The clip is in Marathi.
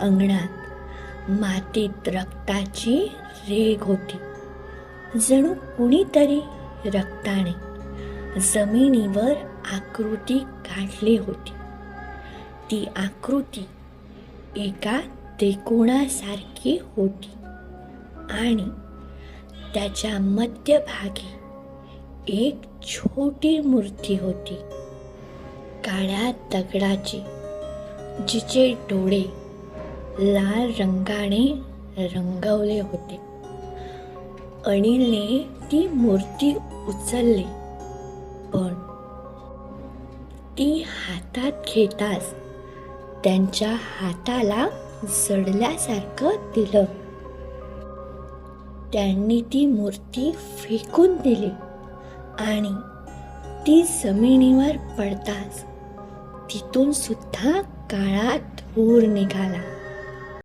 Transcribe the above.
अंगणात. मातीत रक्ताची रेग होती. जणू कुणीतरी रक्ताने जमिनीवर आकृती काढली होती. ती आकृती एका त्रिकोणासारखी होती आणि त्याच्या मध्यभागी एक छोटी मूर्ती होती. काळ्या दगडाची जिचे डोळे लाल रंगाने रंगवले होते. अनिलने ती मूर्ती उचलली. पण ती हातात घेताच त्यांच्या हाताला जडल्यासारखं दिलं. त्यांनी ती मूर्ती फेकून दिली आणि ती जमिनीवर पडताच तिथून सुद्धा काळा धूर निघाला.